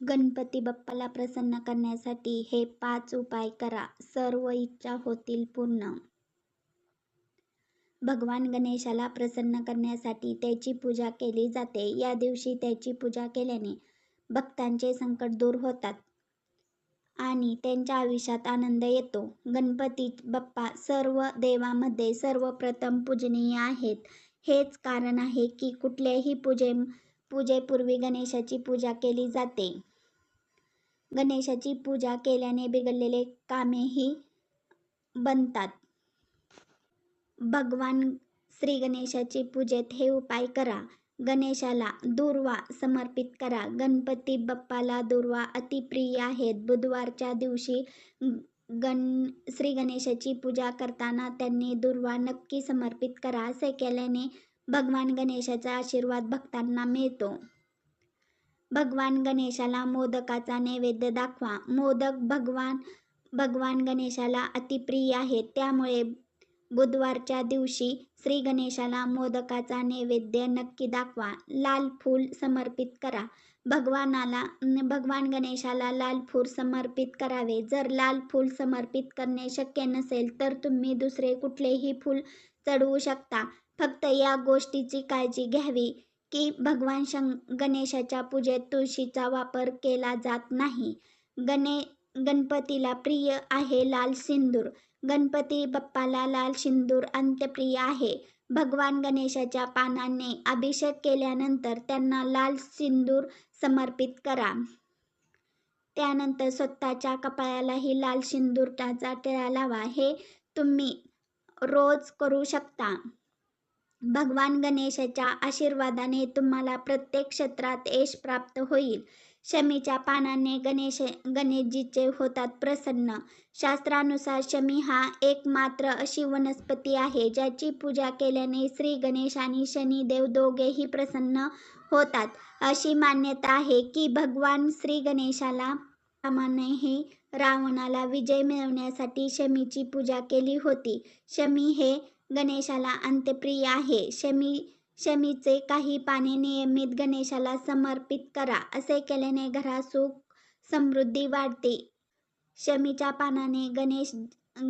गणपती बाप्पाला प्रसन्न करण्यासाठी हे पाच उपाय करा. सर्व इच्छा होतील पूर्ण. भगवान गणेशाला प्रसन्न करण्यासाठी त्याची पूजा केली जाते. या दिवशी त्याची पूजा केल्याने भक्तांचे संकट दूर होतात आणि त्यांच्या आयुष्यात आनंद येतो. गणपती बाप्पा सर्व देवामध्ये सर्वप्रथम पूजनीय आहेत. हेच कारण आहे की कुठल्याही पूजे पूजेपूर्वी गणेशाची पूजा केली जाते. गणेशाची पूजा केल्याने बिघडलेले कामेही बनतात. भगवान श्री गणेशाची पूजेत हे उपाय करा. गणेशाला दुर्वा समर्पित करा. गणपती बाप्पाला दुर्वा अतिप्रिय आहेत. बुधवारच्या दिवशी गण श्री गणेशाची पूजा करताना त्यांनी दुर्वा नक्की समर्पित करा. असे केल्याने भगवान गणेशाचा आशीर्वाद भक्तांना मिळतो. भगवान गणेशाला मोदकाचा नैवेद्य दाखवा. मोदक भगवान भगवान गणेशाला अतिप्रिय आहेत. त्यामुळे बुधवारच्या दिवशी श्री गणेशाला मोदकाचा नैवेद्य नक्की दाखवा. लाल फूल समर्पित करा. भगवानाला भगवान गणेशाला लाल फूल समर्पित करावे. जर लाल फूल समर्पित करणे शक्य नसेल तर तुम्ही दुसरे कुठलेही फूल चढवू शकता. फक्त या गोष्टीची काळजी घ्यावी. की भगवान शं गणेशाच्या पूजेत तुळशीचा वापर केला जात नाही. गणे गणपतीला प्रिय आहे लाल सिंदूर. गणपती बाप्पाला लाल सिंदूर अंत्यप्रिय आहे. भगवान गणेशाच्या पानाने अभिषेक केल्यानंतर त्यांना लाल सिंदूर समर्पित करा. त्यानंतर स्वतःच्या कपाळालाही लाल सिंदूर टाचा टिळा लावा. हे तुम्ही रोज करू शकता. भगवान गणेशाच्या आशीर्वादाने तुम्हाला प्रत्येक क्षेत्रात यश प्राप्त होईल. शमीच्या पानाने गणेश गणेशजीचे होतात प्रसन्न. शास्त्रानुसार शमी हा एकमात्र अशी वनस्पती आहे ज्याची पूजा केल्याने श्री गणेश आणि शनिदेव दोघेही प्रसन्न होतात. अशी मान्यता आहे की भगवान श्री गणेशाला रामानेही रावणाला विजय मिळवण्यासाठी शमीची पूजा केली होती. शमी हे गणेशाला अंत्यप्रिय आहे. शमी शमीचे काही पाने नियमित गणेशाला समर्पित करा. असे केल्याने घरात सुख समृद्धी वाढते. शमीच्या पानाने गणेश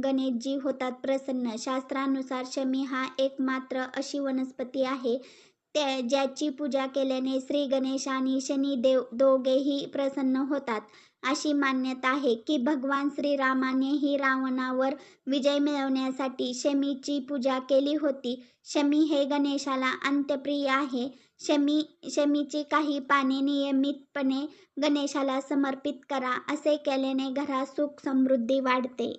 गणेशजी होतात प्रसन्न. शास्त्रानुसार शमी हा एकमात्र अशी वनस्पती आहे. त्या ज्याची पूजा केल्याने श्री गणेश आणि शनिदेव दोघेही प्रसन्न होतात. अशी मान्यता आहे की भगवान श्रीरामानेही रावणावर विजय मिळवण्यासाठी शमीची पूजा केली होती. शमी हे गणेशाला अंत्यप्रिय आहे. शमी शमीची काही पाने नियमितपणे गणेशाला समर्पित करा असे केल्याने घरात सुख समृद्धी वाढते.